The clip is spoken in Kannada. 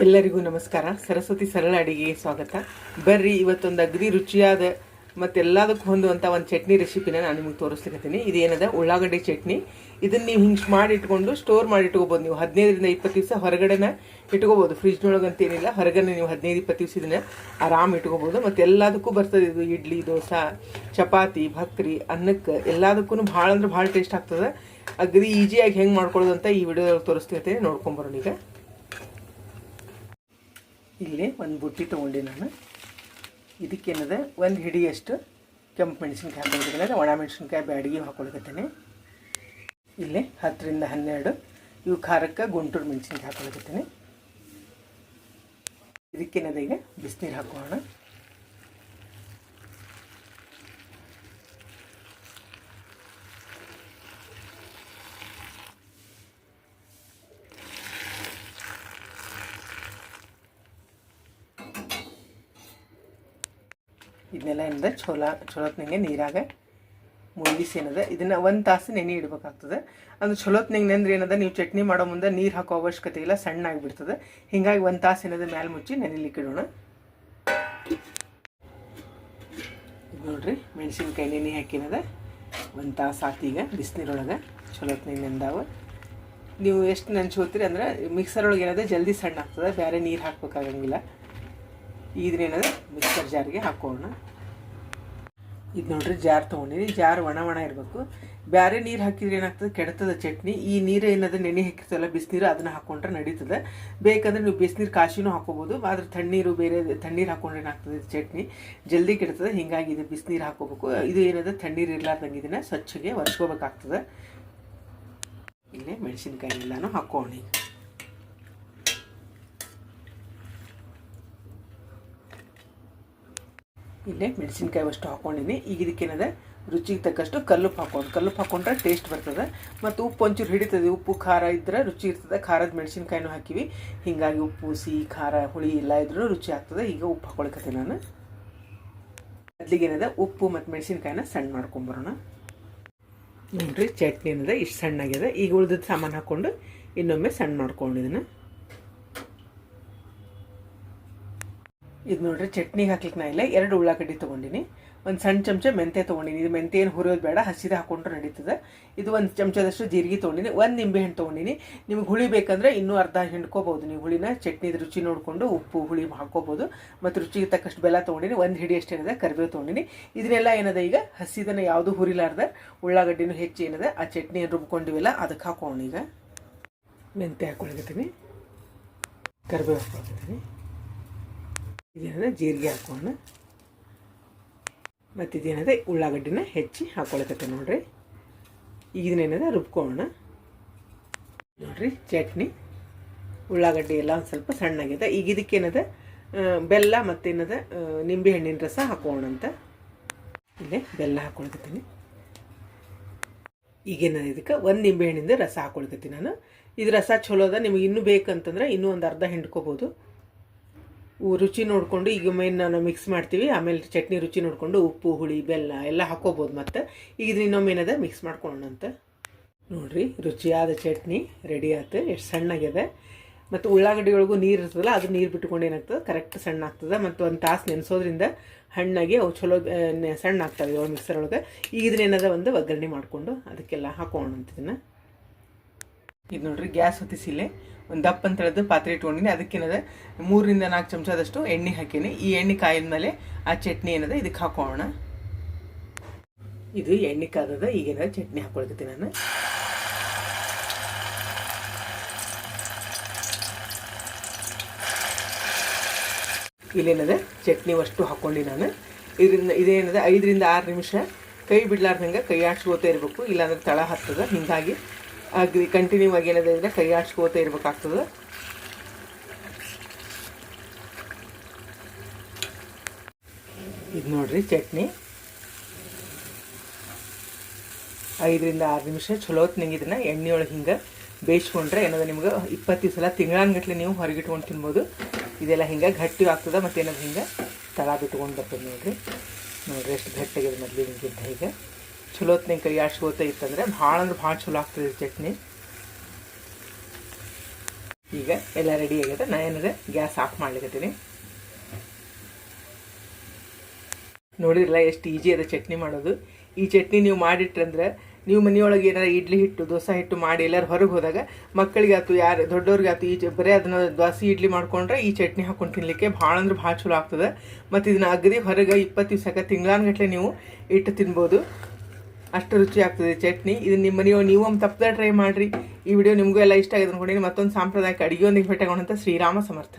ಎಲ್ಲರಿಗೂ ನಮಸ್ಕಾರ. ಸರಸ್ವತಿ ಸರಳ ಅಡಿಗೆಗೆ ಸ್ವಾಗತ. ಬರ್ರಿ, ಇವತ್ತೊಂದು ಅಗ್ರಿ ರುಚಿಯಾದ ಮತ್ತೆಲ್ಲದಕ್ಕೂ ಹೊಂದುವಂಥ ಒಂದು ಚಟ್ನಿ ರೆಸಿಪಿನ ನಾನು ನಿಮಗೆ ತೋರಿಸ್ಲಿಕ್ಕತ್ತೀನಿ ಇದೇನದ ಉಳ್ಳಾಗಡ್ಡಿ ಚಟ್ನಿ. ಇದನ್ನು ನೀವು ಹಿಂಗೆ ಮಾಡಿ ಇಟ್ಕೊಂಡು ಸ್ಟೋರ್ ಮಾಡಿ ಇಟ್ಕೋಬೋದು ನೀವು. ಹದಿನೈದರಿಂದ ಇಪ್ಪತ್ತು ದಿವಸ ಹೊರಗಡೆನ ಇಟ್ಕೋಬೋದು. ಫ್ರಿಜ್ನೊಳಗೆ ಅಂತೇನಿಲ್ಲ ಹೊರಗಡೆ ನೀವು ಹದಿನೈದು, ಇಪ್ಪತ್ತು ದಿವಸ ಇದನ್ನು ಆರಾಮ್ ಇಟ್ಕೋಬೋದು. ಮತ್ತು ಎಲ್ಲದಕ್ಕೂ ಬರ್ತದೆ ಇದು. ಇಡ್ಲಿ, ದೋಸೆ, ಚಪಾತಿ, ಭಕ್ರಿ ಅನ್ನಕ್ಕೆ ಎಲ್ಲದಕ್ಕೂ ಭಾಳ ಅಂದ್ರೆ ಭಾಳ ಟೇಸ್ಟ್ ಆಗ್ತದೆ. ಅಗದಿ ಈಸಿಯಾಗಿ ಹೆಂಗೆ ಮಾಡ್ಕೊಳ್ಳೋದು ಅಂತ ಈ ವಿಡಿಯೋದಲ್ಲಿ ತೋರಿಸ್ಲಿಕ್ಕೆ ನೋಡ್ಕೊಂಬರೋಣ ಈಗ ಇಲ್ಲಿ ಒಂದು ಬುಟ್ಟಿ ತೊಗೊಂಡೆ ನಾನು. ಇದಕ್ಕೇನದ, ಒಂದು ಹಿಡಿಯಷ್ಟು ಕೆಂಪು ಮೆಣಸಿನ್ಕಾಯಿ ಹಾಕೊಂಡಿದ್ದೀನಿ ಒಣ ಮೆಣಸಿನ್ಕಾಯಿ ಬ್ಯಾಡಿಗೆ ಹಾಕೊಳಕತ್ತೀನಿ ಇಲ್ಲಿ ಹತ್ತರಿಂದ ಹನ್ನೆರಡು. ಇವು ಖಾರಕ್ಕೆ ಗುಂಟೂರು ಮೆಣಸಿನ್ಕಾಯಿ ಹಾಕೊಳಕತ್ತೇನೆ ಇದಕ್ಕೇನದ ಈಗ? ಬಿಸಿನೀರು ಹಾಕೋಣ. ಇದನ್ನೆಲ್ಲ ಏನದ ಚೋಲ ಚೊಲೋತ್ನಂಗೆ ನೀರಾಗ ಮುಳುಗಿಸಿ ಏನದ, ಇದನ್ನು ಒಂದು ತಾಸು ನೆನೆ ಇಡ್ಬೇಕಾಗ್ತದೆ. ಅದು ಚೊಲೋತ್ನಂಗೆ ನೆಂದ್ರೆ ಏನದ, ನೀವು ಚಟ್ನಿ ಮಾಡೋ ಮುಂದೆ ನೀರು ಹಾಕೋ ಅವಶ್ಯಕತೆ ಇಲ್ಲ, ಸಣ್ಣ ಆಗಿಬಿಡ್ತದೆ. ಹೀಗಾಗಿ ಒಂದು ತಾಸು ಏನದ ಮ್ಯಾಲೆ ಮುಚ್ಚಿ ನೆನೆಲಿಕ್ಕೆ ಇಡೋಣ. ನೋಡ್ರಿ, ಮೆಣಸಿನ್ಕಾಯಿ ನೆನೆ ಹಾಕಿನದ ಒಂದು ತಾಸು ಆತೀಗ ಬಿಸಿನೀರೊಳಗೆ ಚೊಲೋತ್ನಂಗೆ ನೆಂದಾವ ನೀವು ಎಷ್ಟು ನೆನ್ಸ್ಕೋತೀರಿ ಅಂದ್ರೆ ಮಿಕ್ಸರ್ ಒಳಗೆ ಏನಿದೆ, ಜಲ್ದಿ ಸಣ್ಣ ಆಗ್ತದೆ ಬೇರೆ ನೀರು ಹಾಕ್ಬೇಕಾಗಂಗಿಲ್ಲ. ಇದ್ರೇನದ ಮಿಕ್ಸರ್ ಜಾರಿಗೆ ಹಾಕೋಣ. ಇದು ನೋಡ್ರಿ ಜಾರ್ ತೊಗೊಂಡಿನಿ. ಜಾರ್ ಒಣ ಒಣ ಇರಬೇಕು. ಬೇರೆ ನೀರು ಹಾಕಿದ್ರೆ ಏನಾಗ್ತದೆ? ಕೆಡ್ತದೆ ಚಟ್ನಿ. ಈ ನೀರು ಏನದ? ನೆನೆ ಹಾಕಿರ್ತಲ್ಲ ಬಿಸಿನೀರು ಅದನ್ನ ಹಾಕೊಂಡ್ರೆ ನಡೀತದೆ. ಬೇಕಂದ್ರೆ ನೀವು ಬಿಸಿನೀರು ಕಾಶಿನೂ ಹಾಕೋಬೋದು. ಆದ್ರೆ ತಣ್ಣೀರು ಬೇರೆ ತಣ್ಣೀರು ಹಾಕೊಂಡ್ರೆ ಏನಾಗ್ತದೆ? ಚಟ್ನಿ. ಜಲ್ದಿ ಕೆಡ್ತದೆ. ಹಿಂಗಾಗಿ ಇದು ಬಿಸಿನೀರು ಹಾಕೋಬೇಕು. ಇದು ಏನದ? ತಣ್ಣೀರು ಇರ್ಲಾರ್ದಂಗೆ ಇದನ್ನ ಸ್ವಚ್ಛಗೆ ಒರೆಸ್ಕೋಬೇಕಾಗ್ತದೆ. ಇಲ್ಲೇ ಮೆಣಸಿನ್ಕಾಯಿ ಎಲ್ಲಾನು ಹಾಕೋಣ. ಇಲ್ಲೇ ಮೆಣಸಿನ್ಕಾಯಿ ಅಷ್ಟು ಹಾಕೊಂಡಿನಿ ಈಗ ಇದಕ್ಕೇನದ ರುಚಿಗೆ ತಕ್ಕಷ್ಟು ಕಲ್ಲುಪ್ಪು ಹಾಕೊಂಡು ಕಲ್ಲುಪ್ಪು ಹಾಕೊಂಡ್ರೆ ಟೇಸ್ಟ್ ಬರ್ತದೆ. ಮತ್ತು ಉಪ್ಪು ಒಂಚೂರು ಹಿಡಿತದೆ. ಉಪ್ಪು ಖಾರ ಇದ್ರೆ ರುಚಿ ಇರ್ತದೆ. ಖಾರದ ಮೆಣಸಿನ್ಕಾಯಿನೂ ಹಾಕಿವಿ. ಹೀಗಾಗಿ ಉಪ್ಪು, ಸಿಹಿ, ಖಾರ, ಹುಳಿ ಎಲ್ಲ ಇದ್ರೂ ರುಚಿ ಆಗ್ತದೆ. ಈಗ ಉಪ್ಪು ಹಾಕೊಳಕತ್ತೆ ನಾನು. ಮೊದಲಿಗೆ ಏನದ? ಉಪ್ಪು ಮತ್ತು ಮೆಣಸಿನ್ಕಾಯಿನ ಸಣ್ಣ ಮಾಡ್ಕೊಂಬರೋಣ ನೋಡ್ರಿ ಚಟ್ನಿ ಏನದ? ಇಷ್ಟು ಸಣ್ಣಾಗ್ಯದ ಈಗ ಉಳಿದ ಸಾಮಾನು ಹಾಕ್ಕೊಂಡು ಇನ್ನೊಮ್ಮೆ ಸಣ್ಣ ಮಾಡ್ಕೊಂಡಿದ್ದೀನಿ ಇದು ನೋಡ್ರಿ ಚಟ್ನಿಗೆ ಹಾಕ್ಲಿಕ್ಕೆ ನಾ ಇಲ್ಲ ಎರಡು ಉಳ್ಳಾಗಡ್ಡಿ ತೊಗೊಂಡಿನಿ. ಒಂದು ಸಣ್ಣ ಚಮಚ ಮೆಂತೆ ತೊಗೊಂಡಿನಿ. ಇದು ಮೆಂತೆ ಏನು ಹುರಿಯೋದು ಬೇಡ, ಹಸಿದ ಹಾಕೊಂಡ್ರೆ ನಡೀತದೆ. ಇದು ಒಂದು ಚಮಚದಷ್ಟು ಜೀರಿಗೆ ತೊಗೊಂಡಿನಿ. ಒಂದು ನಿಂಬೆ ಹಣ್ಣು ತೊಗೊಂಡಿನಿ. ನಿಮ್ಗೆ ಹುಳಿ ಬೇಕಂದ್ರೆ ಇನ್ನೂ ಅರ್ಧ ಹಿಂಡ್ಕೋಬೋದು. ನೀವು ಹುಳಿನ ಚಟ್ನಿದ ರುಚಿ ನೋಡಿಕೊಂಡು ಉಪ್ಪು, ಹುಳಿ ಹಾಕೋಬೋದು. ಮತ್ತು ರುಚಿಗೆ ತಕ್ಕಷ್ಟು ಬೆಲ್ಲ ತೊಗೊಂಡಿನಿ. ಒಂದು ಹಿಡಿ ಅಷ್ಟು ಏನಿದೆ, ಕರಿಬೇವು ತೊಗೊಂಡಿನಿ. ಇದನ್ನೆಲ್ಲ ಏನದ ಈಗ? ಹಸಿದನ ಯಾವುದು ಹುರಿಲಾರ್ದ ಉಳ್ಳಾಗಡ್ಡಿನೂ ಹೆಚ್ಚು ಏನಿದೆ, ಆ ಚಟ್ನಿ ರುಬ್ಕೊಂಡಿವೆಲ್ಲ ಅದಕ್ಕೆ ಹಾಕೋಣ ಈಗ. ಮೆಂತೆ ಹಾಕೊಳಕತ್ತೀನಿ. ಕರಿಬೇವು ಹಾಕೊಳಕತ್ತೀನಿ. ಇದೇನದ ಜೀರಿಗೆ ಹಾಕೋಣ ಮತ್ತು ಇದೇನದ ಉಳ್ಳಾಗಡ್ಡಿನ ಹೆಚ್ಚಿ ಹಾಕೊಳಕತ್ತೆ ನೋಡ್ರಿ. ಇದನ್ನೇನದ ರುಬ್ಕೊಳ್ಳೋಣ. ನೋಡ್ರಿ, ಚಟ್ನಿ. ಉಳ್ಳಾಗಡ್ಡಿ ಎಲ್ಲ ಒಂದು ಸ್ವಲ್ಪ ಸಣ್ಣಗಿದೆ. ಈಗ ಇದಕ್ಕೇನದ ಬೆಲ್ಲ ಮತ್ತೇನದ ನಿಂಬೆ ಹಣ್ಣಿನ ರಸ ಹಾಕೋಣ ಅಂತ. ಇಲ್ಲೇ ಬೆಲ್ಲ ಹಾಕೊಳ್ಕತ್ತೀನಿ. ಈಗೇನದ ಇದಕ್ಕೆ ಒಂದು ನಿಂಬೆ ಹಣ್ಣಿಂದ ರಸ ಹಾಕೊಳ್ಕತ್ತೀನಿ ನಾನು. ಇದು ರಸ ಚಲೋ ಅದ, ನಿಮಗೆ ಇನ್ನೂ ಬೇಕಂತಂದ್ರೆ ಇನ್ನೂ ಒಂದು ಅರ್ಧ ಹಿಂಡ್ಕೋಬೋದು. ರುಚಿ ನೋಡಿಕೊಂಡು ಈಗ ಮೇನ್ ನಾನು ಮಿಕ್ಸ್ ಮಾಡ್ತೀವಿ. ಆಮೇಲೆ ಚಟ್ನಿ ರುಚಿ ನೋಡಿಕೊಂಡು ಉಪ್ಪು, ಹುಳಿ, ಬೆಲ್ಲ ಎಲ್ಲ ಹಾಕೋಬೋದು ಮತ್ತು. ಈಗ ಇನ್ನೊಮ್ಮೆ ಏನದ? ಮಿಕ್ಸ್ ಮಾಡ್ಕೊಳ್ಳೋಣ ಅಂತ. ನೋಡಿರಿ, ರುಚಿಯಾದ ಚಟ್ನಿ ರೆಡಿ ಆಯ್ತು ಎಷ್ಟು ಸಣ್ಣಗಿದೆ. ಮತ್ತು ಉಳ್ಳಾಗಡ್ಡಿ ಒಳಗೂ ನೀರು ಇರ್ತದಲ್ಲ, ಅದು ನೀರು ಬಿಟ್ಕೊಂಡು ಏನಾಗ್ತದೆ? ಕರೆಕ್ಟ್ ಸಣ್ಣ ಆಗ್ತದೆ. ಮತ್ತು ಒಂದು ತಾಸು ನೆನೆಸೋದ್ರಿಂದ ಹಣ್ಣಾಗಿ ಅವು ಚಲೋ ಸಣ್ಣ ಆಗ್ತವೆ. ಮಿಕ್ಸರ್ ಒಳಗೆ. ಈಗ ಇದನ್ನೇನದ ಒಂದು ಒಗ್ಗರಣೆ ಮಾಡಿಕೊಂಡು ಅದಕ್ಕೆಲ್ಲ ಹಾಕೋಣ ಇದನ್ನು. ಇದು ನೋಡ್ರಿ, ಗ್ಯಾಸ್ ಹೊತ್ತಿಸಿಲೆ ಒಂದು ದಪ್ಪ ಅಂತ ಹೇಳಿದ್ರೆ ಪಾತ್ರೆ ಇಟ್ಕೊಂಡಿನಿ. ಅದಕ್ಕೇನದ ಮೂರರಿಂದ ನಾಲ್ಕು ಚಮಚದಷ್ಟು ಎಣ್ಣೆ ಹಾಕೀನಿ. ಈ ಎಣ್ಣೆ ಕಾಯಿದ ಮೇಲೆ ಆ ಚಟ್ನಿ ಏನದ ಇದಕ್ಕೆ ಹಾಕೋಣ. ಇದು ಎಣ್ಣೆ ಕಾದದ ಈಗೇನದ ಚಟ್ನಿ ಹಾಕೊಳ್ತೀನಿ ನಾನು. ಇಲ್ಲೇನದ ಚಟ್ನಿ ಅಷ್ಟು ಹಾಕ್ಕೊಂಡು ನಾನು. ಇದರಿಂದ ಇದೇನದ ಐದರಿಂದ ಆರು ನಿಮಿಷ ಕೈ ಬಿಡ್ಲಾರ್ದಂಗೆ ಕೈ ಆಡ್ಸ್ಕೋತಾ ಇರಬೇಕು. ಇಲ್ಲಾಂದ್ರೆ ತಳ ಹತ್ತದ. ಹೀಗಾಗಿ ಆಗಿ ಕಂಟಿನ್ಯೂ ಆಗಿ ಏನದ ಇದ್ರೆ ಕೈ ಆಡ್ಸ್ಕೋತಾ ಇರ್ಬೇಕಾಗ್ತದೆ. ಇದು ನೋಡ್ರಿ ಚಟ್ನಿ. ಐದರಿಂದ ಆರು ನಿಮಿಷ ಚಲೋ ಹೊತ್ತು ಇದನ್ನ ಎಣ್ಣೆ ಒಳಗೆ ಹಿಂಗೆ ಬೇಯಿಸ್ಕೊಂಡ್ರೆ ಏನದ ನಿಮ್ಗೆ ಇಪ್ಪತ್ತು ಸಲ ತಿಂಗಳಾನ್ಗಟ್ಲೆ ನೀವು ಹೊರಗಿಟ್ಕೊಂಡು ತಿನ್ಬೋದು. ಇದೆಲ್ಲ ಹಿಂಗೆ ಗಟ್ಟಿ ಆಗ್ತದೆ ಮತ್ತು ಹಿಂಗೆ ತಳ ಬಿಟ್ಕೊಂಡು ಬರ್ತದೆ ನೋಡ್ರಿ. ನೋಡ್ರಿ ಎಷ್ಟು ಗಟ್ಟಿಯಾಗಿದೆ ಮೊದಲಿಗಿಂತ ಈಗ. ಚಲೋ ಹೊತ್ನಾಗ ಕೈ ಆಡ್ಸ್ಕೋತ ಇತ್ತಂದ್ರೆ ಭಾಳ ಅಂದ್ರೆ ಭಾಳ ಚಲೋ ಆಗ್ತದೆ ಚಟ್ನಿ. ಈಗ ಎಲ್ಲ ರೆಡಿ ಆಗಿದೆ ನಾ ಏನಾದ್ರೆ ಗ್ಯಾಸ್ ಆಫ್ ಮಾಡ್ಲಿಕತ್ತೀನಿ. ನೋಡಿರಲ್ಲ ಎಷ್ಟು ಈಜಿ ಅದ ಚಟ್ನಿ ಮಾಡೋದು. ಈ ಚಟ್ನಿ ನೀವು ಮಾಡಿಟ್ರಂದ್ರೆ ನೀವು ಮನೆಯೊಳಗೆ ಏನಾರ ಇಡ್ಲಿ ಹಿಟ್ಟು, ದೋಸೆ ಹಿಟ್ಟು ಮಾಡಿ ಎಲ್ಲರೂ ಹೊರಗೆ ಹೋದಾಗ ಮಕ್ಕಳಿಗೆ ಆಯ್ತು ಯಾರು ದೊಡ್ಡವ್ರಿಗೆ ಆಯ್ತು ಈ ಬರೀ ಅದನ್ನ ದೋಸೆ ಇಡ್ಲಿ ಮಾಡ್ಕೊಂಡ್ರೆ ಈ ಚಟ್ನಿ ಹಾಕೊಂಡು ತಿನ್ಲಿಕ್ಕೆ ಭಾಳ ಅಂದ್ರೆ ಭಾಳ ಚಲೋ ಆಗ್ತದೆ. ಮತ್ತು ಇದನ್ನ ಅಗದಿ ಹೊರಗೆ ಇಪ್ಪತ್ತು ದಿವಸಕ್ಕೆ ತಿಂಗಳಾನ್ಗಟ್ಲೆ ನೀವು ಇಟ್ಟು ತಿನ್ಬೋದು. ಅಷ್ಟು ರುಚಿ ಆಗ್ತದೆ ಚಟ್ನಿ. ಇದು ನಿಮ್ಮ ಮನೆಯೊಳಗೆ ನೀವು ಒಂದು ತಪ್ಪದೆ ಟ್ರೈ ಮಾಡಿರಿ. ಈ ವಿಡಿಯೋ ನಿಮಗೂ ಎಲ್ಲ ಇಷ್ಟ ಆಗಿದೆ ಅನ್ಕೊಂಡಿನಿ. ಮತ್ತೊಂದು ಸಾಂಪ್ರದಾಯಿಕ ಅಡುಗೆಯೊಂದಿಗೆ ಭೇಟಿಯಾಗೋಣಂತ ಶ್ರೀರಾಮ ಸಮರ್ಥ.